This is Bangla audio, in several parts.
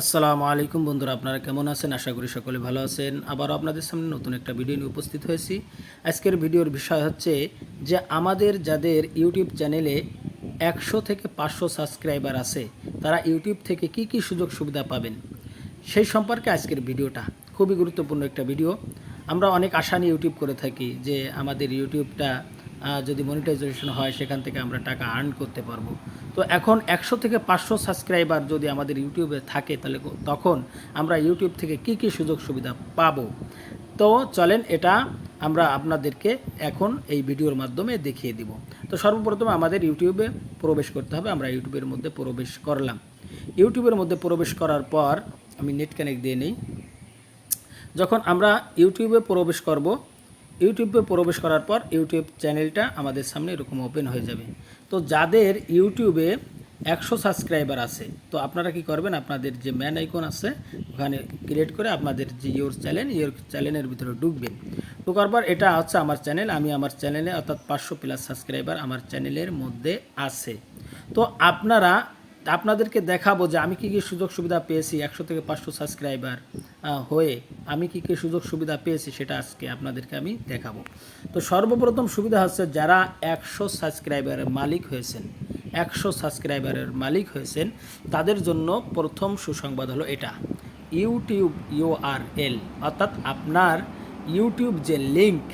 আসসালামু আলাইকুম বন্ধুরা, আপনারা কেমন আছেন? আশা করি সকলে ভালো আছেন। আবারও আপনাদের সামনে নতুন একটা ভিডিও নিয়ে উপস্থিত হয়েছি। আজকের ভিডিওর বিষয় হচ্ছে যে আমাদের যাদের ইউটিউব চ্যানেলে একশো থেকে পাঁচশো সাবস্ক্রাইবার আছে, তারা ইউটিউব থেকে কি কি সুযোগ সুবিধা পাবেন? সেই সম্পর্কে আজকের ভিডিওটা খুবই গুরুত্বপূর্ণ একটা ভিডিও। আমরা অনেক আশা নিয়ে ইউটিউব করে থাকি যে আমাদের ইউটিউবটা যদি মনিটাইজেশন হয়, সেখান থেকে আমরা টাকা আর্ন করতে পারব। তো এখন একশো থেকে পাঁচশো সাবস্ক্রাইবার যদি আমাদের ইউটিউবে থাকে, তাহলে তখন আমরা ইউটিউব থেকে কি কি সুযোগ সুবিধা পাবো? তো চলেন এটা আমরা আপনাদেরকে এখন এই ভিডিওর মাধ্যমে দেখিয়ে দিব। তো সর্বপ্রথম আমাদের ইউটিউবে প্রবেশ করতে হবে, আমরা ইউটিউবের মধ্যে প্রবেশ করলাম। ইউটিউবের মধ্যে প্রবেশ করার পর আমি নেট কানেক্ট দিয়ে নিই। যখন আমরা ইউটিউবে প্রবেশ করব, ইউটিউবে প্রবেশ করার পর ইউটিউব চ্যানেলটা আমাদের সামনে এরকম ওপেন হয়ে যাবে। তো যাদের ইউটিউবে একশো সাবস্ক্রাইবার আছে, তো আপনারা কি করবেন? আপনাদের যে ম্যান আইকন আছে, ওখানে ক্রিয়েট করে আপনাদের যে ইয়োর চ্যানেল ইয়োর চ্যানেলের ভিতরে ঢুকবেন। ঢোকার পর এটা হচ্ছে আমার চ্যানেল আমি আমার চ্যানেলে অর্থাৎ পাঁচশো প্লাস সাবস্ক্রাইবার আমার চ্যানেলের মধ্যে আছে। তো আপনারা আপনাদেরকে দেখাবো যে আমি কী কী সুযোগ সুবিধা পেয়েছি একশো থেকে পাঁচশো সাবস্ক্রাইবার হয়ে আমি কী কী সুযোগ সুবিধা পেয়েছি সেটা আজকে আপনাদেরকে আমি দেখাবো। তো সর্বপ্রথম সুবিধা হচ্ছে যারা একশো সাবস্ক্রাইবারের মালিক হয়েছেন, একশো সাবস্ক্রাইবারের মালিক হয়েছেন, তাদের জন্য প্রথম সুসংবাদ হলো এটা। ইউটিউব ইউআরএল অর্থাৎ আপনার ইউটিউব যে লিঙ্ক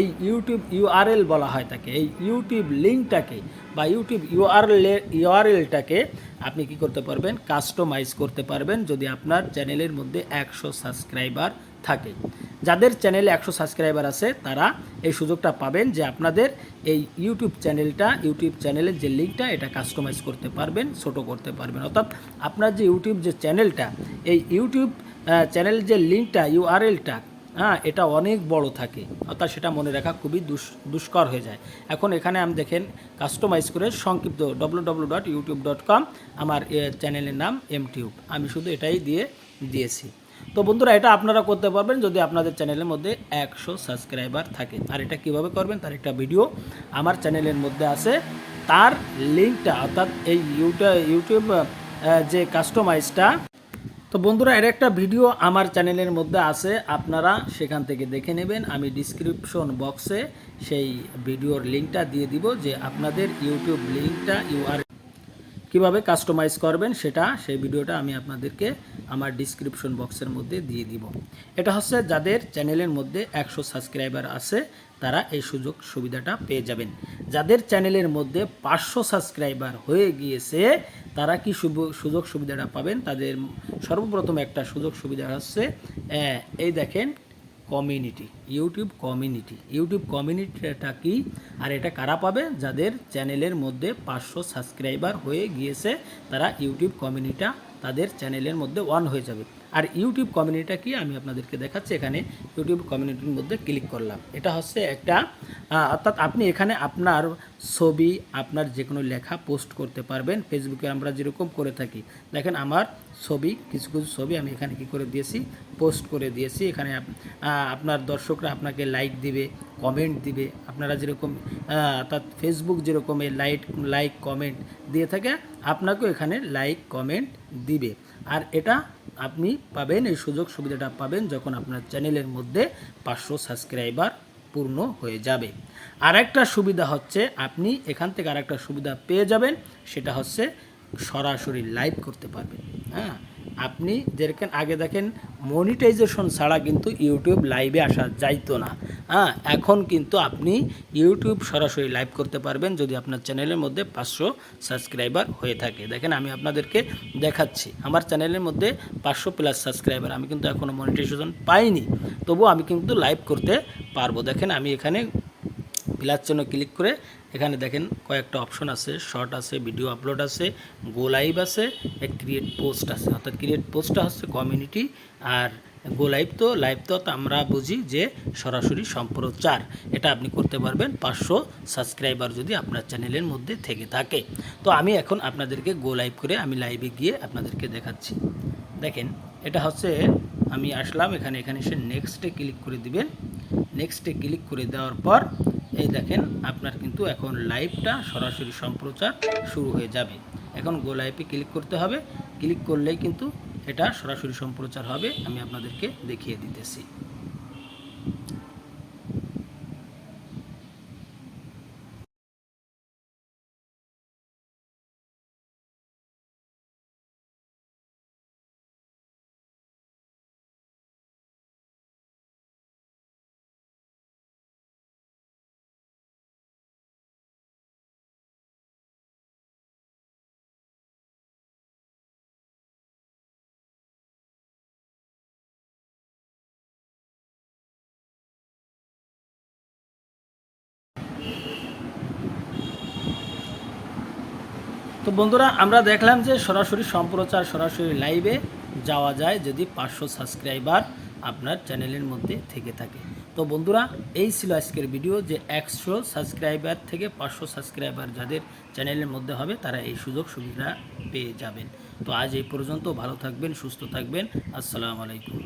এই ইউটিউব ইউআরএল বলা হয় তাকে, এই ইউটিউব লিঙ্কটাকে বা ইউটিউব ইউআরএল ইউআরএলটাকে আপনি কি করতে পারবেন? কাস্টমাইজ করতে পারবেন যদি আপনার চ্যানেলের মধ্যে একশো সাবস্ক্রাইবার থাকে। যাদের চ্যানেলে একশো সাবস্ক্রাইবার আছে, তারা এই সুযোগটা পাবেন যে আপনাদের এই ইউটিউব চ্যানেলটা, ইউটিউব চ্যানেলের যে লিঙ্কটা, এটা কাস্টমাইজ করতে পারবেন, ছোট করতে পারবেন। অর্থাৎ আপনার যে ইউটিউব যে চ্যানেলটা, এই ইউটিউব চ্যানেল যে লিঙ্কটা, ইউআরএলটা হ্যাঁ এটা অনেক বড় থাকে। অর্থাৎ সেটা মনে রাখা খুবই দুষ, দুষ্কর হয়ে যায়। এখন এখানে আমি দেখেন কাস্টমাইজ করে সংক্ষিপ্ত W W dot YouTube dot com আমার চ্যানেলের নাম এমটিউব আমি শুধু এটাই দিয়ে দিয়েছি। তো বন্ধুরা, এটা আপনারা করতে পারবেন যদি আপনাদের চ্যানেলের মধ্যে একশো সাবস্ক্রাইবার থাকে। আর এটা কীভাবে করবেন তার একটা ভিডিও আমার চ্যানেলের মধ্যে আছে। তার লিঙ্কটা অর্থাৎ এই ইউটিউব যে কাস্টমাইজটা তো বন্ধুরা, এর একটা ভিডিও আমার চ্যানেলের মধ্যে আছে, আপনারা সেখান থেকে দেখে নেবেন। আমি ডিসক্রিপশন বক্সে সেই ভিডিওর লিঙ্কটা দিয়ে দিব যে আপনাদের ইউটিউব লিঙ্কটা ইউআর কীভাবে কাস্টমাইজ করবেন সেটা, সেই ভিডিওটা আমি আপনাদেরকে আমার ডিসক্রিপশন বক্সের মধ্যে দিয়ে দিব। এটা হচ্ছে যাদের চ্যানেলের মধ্যে একশো সাবস্ক্রাইবার আছে, তারা এই সুযোগ সুবিধাটা পেয়ে যাবেন। যাদের চ্যানেলের মধ্যে পাঁচশো সাবস্ক্রাইবার হয়ে গিয়েছে, তারা কি সুযোগ সুবিধাটা পাবেন? তাদের সর্বপ্রথম একটা সুযোগ সুবিধা হচ্ছে এই দেখেন কমিউনিটি ইউটিউব কমিউনিটি ইউটিউব কমিউনিটিটা কি? আর এটা কারা পাবে? যাদের চ্যানেলের মধ্যে পাঁচশো সাবস্ক্রাইবার হয়ে গিয়েছে, তারা ইউটিউব কমিউনিটা তাদের চ্যানেলের মধ্যে ওয়ান হয়ে যাবে। আর ইউটিউব কমিউনিটিটা কি? আমি আপনাদেরকে দেখাচ্ছি এখানে। ইউটিউব কমিউনিটির মধ্যে ক্লিক করলাম। এটা হচ্ছে একটা অর্থাৎ আপনি এখানে আপনার ছবি, আপনার যে কোনো লেখা পোস্ট করতে পারবেন। ফেসবুকে আমরা যেরকম করে থাকি। দেখেন আমার ছবি, কিছু কিছু ছবি আমি এখানে কি করে দিয়েছি? পোস্ট করে দিয়েছি। এখানে আপনার দর্শকরা আপনাকে লাইক দিবে, কমেন্ট দিবে। আপনারা যেরকম অর্থাৎ ফেসবুক যেরকম লাইক লাইক, কমেন্ট দিয়ে থাকে আপনাকেও এখানে লাইক কমেন্ট দিবে। আর এটা আপনি পাবেন, এই সুযোগ সুবিধাটা পাবেন যখন আপনার চ্যানেলের মধ্যে পাঁচশো সাবস্ক্রাইবার পূর্ণ হয়ে যাবে। আর একটা সুবিধা হচ্ছে, আপনি এখান থেকে আরেকটা সুবিধা পেয়ে যাবেন, সেটা হচ্ছে সরাসরি লাইভ করতে পারবেন। হ্যাঁ? আপনি যেরকম আগে দেখেন মনিটাইজেশন ছাড়া কিন্তু ইউটিউব লাইভে আসা যাইতো না। হ্যাঁ এখন কিন্তু আপনি ইউটিউব সরাসরি লাইভ করতে পারবেন যদি আপনার চ্যানেলের মধ্যে পাঁচশো সাবস্ক্রাইবার হয়ে থাকে। দেখেন আমি আপনাদেরকে দেখাচ্ছি। আমার চ্যানেলের মধ্যে পাঁচশো প্লাস সাবস্ক্রাইবার আমি কিন্তু এখনও মনিটাইজেশন পাইনি। তবু আমি কিন্তু লাইভ করতে পারব। দেখেন আমি এখানে প্লাস জন্য ক্লিক করে এখানে দেখেন কয়েকটা অপশন আছে শর্ট আছে ভিডিও আপলোড আছে গো লাইভ আছে ক্রিয়েট পোস্ট আছে। অর্থাৎ ক্রিয়েট পোস্টটা হচ্ছে কমিউনিটি আর গো লাইভ তো লাইভ তো আমরা বুঝি যে সরাসরি সম্প্রচার। এটা আপনি করতে পারবেন পাঁচশো সাবস্ক্রাইবার যদি আপনার চ্যানেলের মধ্যে থেকে থাকে। তো আমি এখন আপনাদেরকে গো লাইভ করে আমি লাইভে গিয়ে আপনাদেরকে দেখাচ্ছি। দেখেন, এটা হচ্ছে আমি আসলাম, এখানে এখানে এসে নেক্সটে ক্লিক করে দিবেন। নেক্সটে ক্লিক করে দেওয়ার পর এই দেখেন, আপনার কিন্তু এখন লাইভটা সরাসরি সম্প্রচার শুরু হয়ে যাবে। এখন গো লাইভে ক্লিক করতে হবে। ক্লিক করলেই কিন্তু এটা সরাসরি সম্প্রচার হবে। আমি আপনাদেরকে দেখিয়ে দিতেছি। তো বন্ধুরা, আমরা দেখলাম যে সরাসরি সম্প্রচার সরাসরি লাইভে যাওয়া যায় যদি পাঁচশো সাবস্ক্রাইবার আপনার চ্যানেলের মধ্যে থেকে থাকে। তো বন্ধুরা, এই ছিল আজকের ভিডিও যে একশো সাবস্ক্রাইবার থেকে পাঁচশো সাবস্ক্রাইবার যাদের চ্যানেলের মধ্যে হবে, তারা এই সুযোগ সুবিধা পেয়ে যাবেন। তো আজ এই পর্যন্ত ভালো থাকবেন, সুস্থ থাকবেন। আসসালামু আলাইকুম।